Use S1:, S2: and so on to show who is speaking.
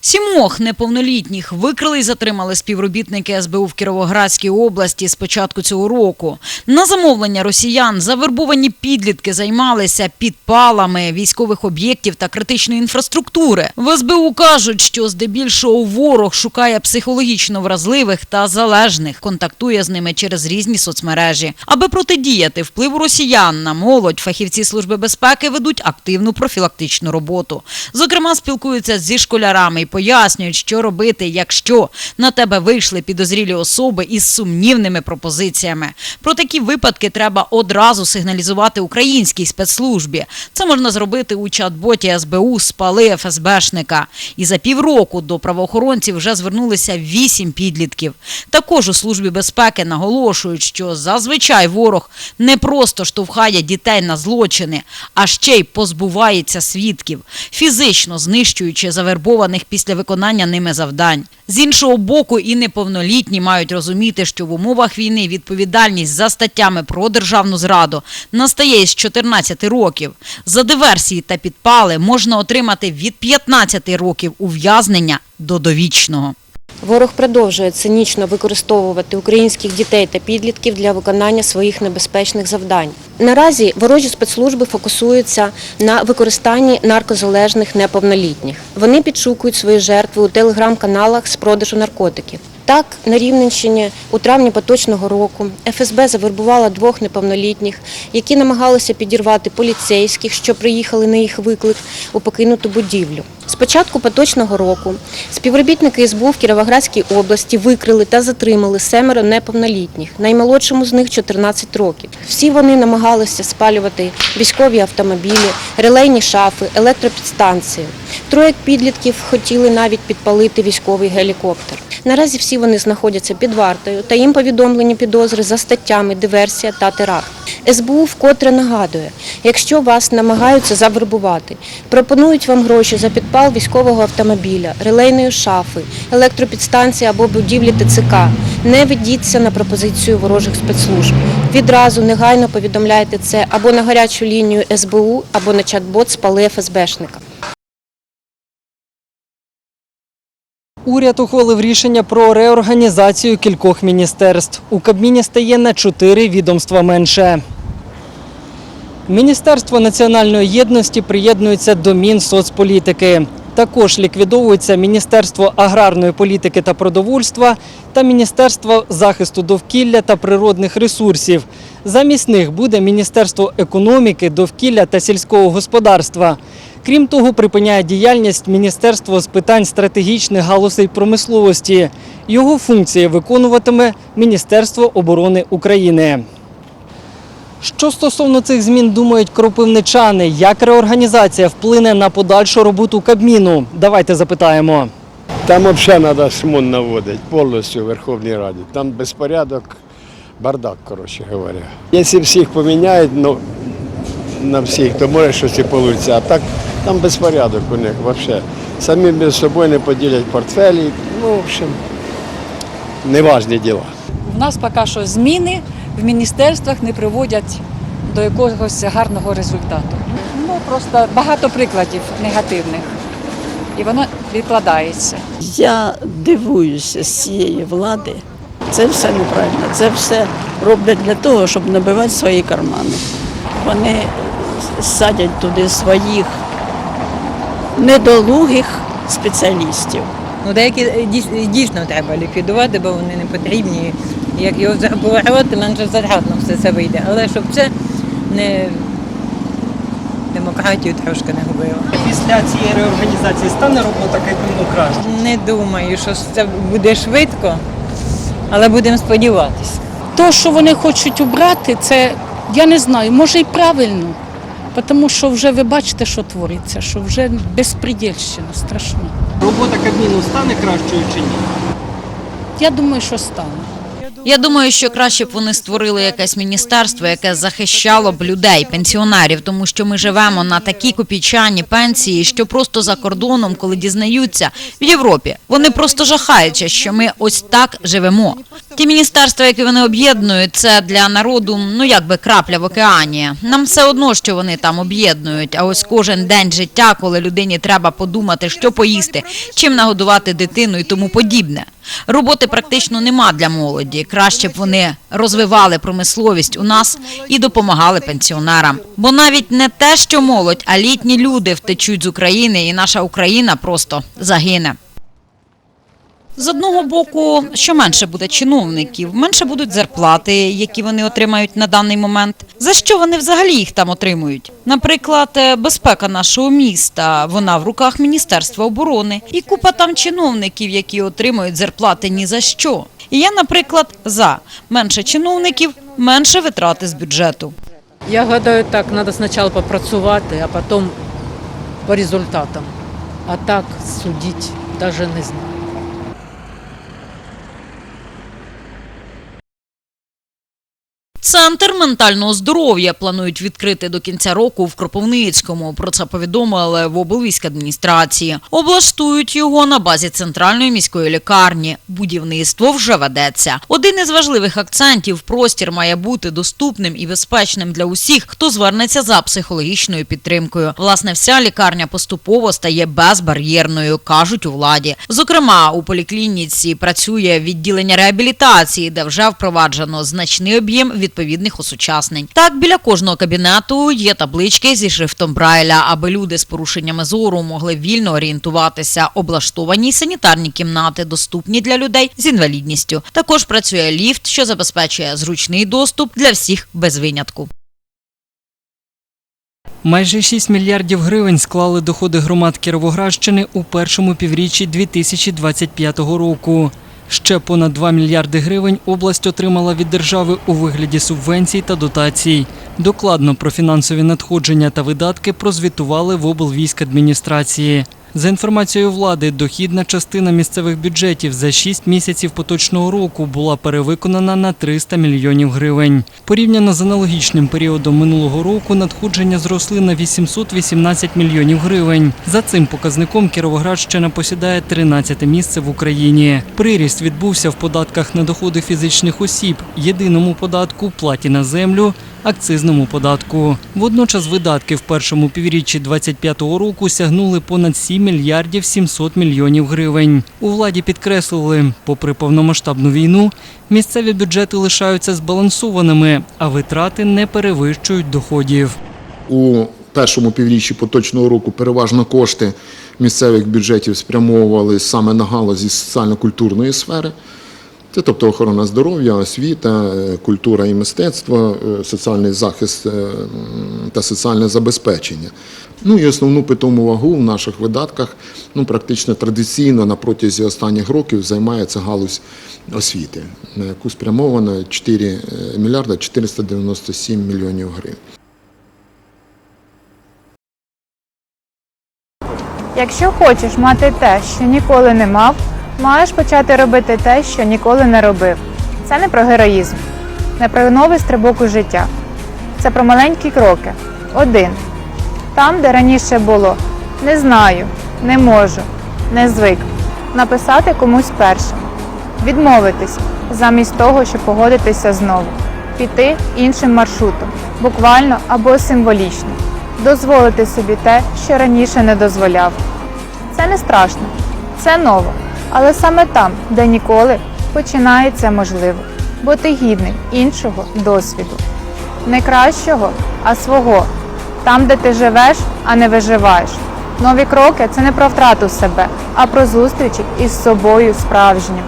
S1: Сімох неповнолітніх викрили і затримали співробітники СБУ в Кіровоградській області з початку цього року. На замовлення росіян завербовані підлітки займалися підпалами військових об'єктів та критичної інфраструктури. В СБУ кажуть, що здебільшого ворог шукає психологічно вразливих та залежних, контактує з ними через різні соцмережі. Аби протидіяти впливу росіян на молодь, фахівці служби безпеки ведуть активну профілактичну роботу. Зокрема, спілкуються зі школярами пояснюють, що робити, якщо на тебе вийшли підозрілі особи із сумнівними пропозиціями. Про такі випадки треба одразу сигналізувати українській спецслужбі. Це можна зробити у чат-боті СБУ «Спали ФСБшника». І за півроку до правоохоронців вже звернулися вісім підлітків. Також у службі безпеки наголошують, що зазвичай ворог не просто штовхає дітей на злочини, а ще й позбувається свідків, фізично знищуючи завербованих після виконання ними завдань. З іншого боку, і неповнолітні мають розуміти, що в умовах війни відповідальність за статтями про державну зраду настає із 14 років. За диверсії та підпали можна отримати від 15 років ув'язнення до довічного.
S2: Ворог продовжує цинічно використовувати українських дітей та підлітків для виконання своїх небезпечних завдань. Наразі ворожі спецслужби фокусуються на використанні наркозалежних неповнолітніх. Вони підшукують свої жертви у телеграм-каналах з продажу наркотиків. Так, на Рівненщині у травні поточного року ФСБ завербувала двох неповнолітніх, які намагалися підірвати поліцейських, що приїхали на їх виклик у покинуту будівлю. З початку поточного року співробітники СБУ в Кіровоградській області викрили та затримали семеро неповнолітніх, наймолодшому з них 14 років. Всі вони намагалися спалювати військові автомобілі, релейні шафи, електропідстанції. Троє підлітків хотіли навіть підпалити військовий гелікоптер. Наразі всі вони знаходяться під вартою та їм повідомлені підозри за статтями диверсія та теракт. СБУ вкотре нагадує, якщо вас намагаються завербувати, пропонують вам гроші за підпал військового автомобіля, релейної шафи, електропідстанції або будівлі ТЦК, не ведіться на пропозицію ворожих спецслужб. Відразу негайно повідомляйте це або на гарячу лінію СБУ, або на чат-бот спали ФСБшника.
S3: Уряд ухвалив рішення про реорганізацію кількох міністерств. У Кабміні стає на чотири відомства менше. Міністерство національної єдності приєднується до Мінсоцполітики. Також ліквідовується Міністерство аграрної політики та продовольства та Міністерство захисту довкілля та природних ресурсів. Замість них буде Міністерство економіки, довкілля та сільського господарства. Крім того, припиняє діяльність Міністерство з питань стратегічних галузей промисловості. Його функції виконуватиме Міністерство оборони України. Що стосовно цих змін думають кропивничани, як реорганізація вплине на подальшу роботу Кабміну? Давайте запитаємо.
S4: Там взагалі треба шмон наводити повністю в Верховній Раді. Там безпорядок, бардак, коротше говоря. Якщо всіх поміняють, ну, на всіх, то може щось і вийде. А так там безпорядок у них взагалі. Самі між собою не поділять портфелі. Ну, в общем, неважні діла.
S5: У нас поки що зміни в міністерствах не приводять до якогось гарного результату. Ну просто багато прикладів негативних, і воно відкладається.
S6: Я дивуюся з цієї влади. Це все неправильно. Це все роблять для того, щоб набивати свої кармани. Вони садять туди своїх недолугих спеціалістів.
S7: Ну, деякі дійсно треба ліквідувати, бо вони не потрібні. Як його забувати, менше зарядно все це вийде. Але щоб це не демократію трошки не губило.
S3: Після цієї реорганізації стане робота Кабміну краще.
S7: Не думаю, що це буде швидко, але будемо сподіватися.
S8: То, що вони хочуть убрати, це я не знаю, може і правильно. Тому що вже ви бачите, що твориться, що вже безпредельщина страшна.
S3: Робота Кабміну стане кращою чи ні?
S8: Я думаю, що стане.
S1: Я думаю, що краще б вони створили якесь міністерство, яке захищало б людей, пенсіонерів, тому що ми живемо на такі копійчані пенсії, що просто за кордоном, коли дізнаються в Європі, вони просто жахаються, що ми ось так живемо. Ті міністерства, які вони об'єднують, це для народу, ну якби крапля в океані. Нам все одно, що вони там об'єднують. А ось кожен день життя, коли людині треба подумати, що поїсти, чим нагодувати дитину і тому подібне. Роботи практично нема для молоді. Краще б вони розвивали промисловість у нас і допомагали пенсіонерам. Бо навіть не те, що молодь, а літні люди втечуть з України, і наша Україна просто загине. З одного боку, що менше буде чиновників, менше будуть зарплати, які вони отримають на даний момент. За що вони взагалі їх там отримують? Наприклад, е, безпека нашого міста, вона в руках Міністерства оборони, і купа там чиновників, які отримують зарплати ні за що. І я, наприклад, за менше чиновників, менше витрати з бюджету.
S9: Я гадаю, так, треба спочатку попрацювати, а потім по результатам. А так судити навіть не знаю.
S1: Центр ментального здоров'я планують відкрити до кінця року в Кропивницькому. Про це повідомили в облвійській адміністрації. Облаштують його на базі центральної міської лікарні. Будівництво вже ведеться. Один із важливих акцентів простір має бути доступним і безпечним для усіх, хто звернеться за психологічною підтримкою. Власне, вся лікарня поступово стає безбар'єрною, кажуть у владі. Зокрема, у поліклініці працює відділення реабілітації, де вже впроваджено значний об'єм відповідних осучаснень. Так, біля кожного кабінету є таблички зі шрифтом Брайля, аби люди з порушеннями зору могли вільно орієнтуватися. Облаштовані санітарні кімнати доступні для людей з інвалідністю. Також працює ліфт, що забезпечує зручний доступ для всіх без винятку.
S10: Майже 6 мільярдів гривень склали доходи громад Кіровоградщини у першому півріччі 2025 року. Ще понад 2 мільярди гривень область отримала від держави у вигляді субвенцій та дотацій. Докладно про фінансові надходження та видатки прозвітували в облвійськадміністрації. За інформацією влади, дохідна частина місцевих бюджетів за 6 місяців поточного року була перевиконана на 300 мільйонів гривень. Порівняно з аналогічним періодом минулого року надходження зросли на 818 мільйонів гривень. За цим показником Кіровоградщина посідає 13 місце в Україні. Приріст відбувся в податках на доходи фізичних осіб, єдиному податку, платі на землю, акцизному податку. Водночас видатки в першому півріччі 2025 року сягнули понад 7 мільярдів 700 мільйонів гривень. У владі підкреслили, попри повномасштабну війну, місцеві бюджети лишаються збалансованими, а витрати не перевищують доходів.
S11: У першому півріччі поточного року переважно кошти місцевих бюджетів спрямовували саме на галузі соціально-культурної сфери. Це тобто охорона здоров'я, освіта, е, культура і мистецтво, е, соціальний захист е, та соціальне забезпечення. Ну і основну питому вагу в наших видатках ну, практично традиційно на протязі останніх років займає ця галузь освіти, на яку спрямовано 4 мільярда 497 мільйонів гривень.
S12: Якщо хочеш мати те, що ніколи не мав, маєш почати робити те, що ніколи не робив. Це не про героїзм, не про новий стрибок у життя. Це про маленькі кроки. Один. Там, де раніше було не знаю, не можу, не звик. Написати комусь першим. Відмовитись замість того, щоб погодитися знову. Піти іншим маршрутом, буквально або символічно. Дозволити собі те, що раніше не дозволяв. Це не страшно, це ново. Але саме там, де ніколи, починається можливо, бо ти гідний іншого досвіду. Не кращого, а свого. Там, де ти живеш, а не виживаєш. Нові кроки це не про втрату себе, а про зустрічі із собою справжнім.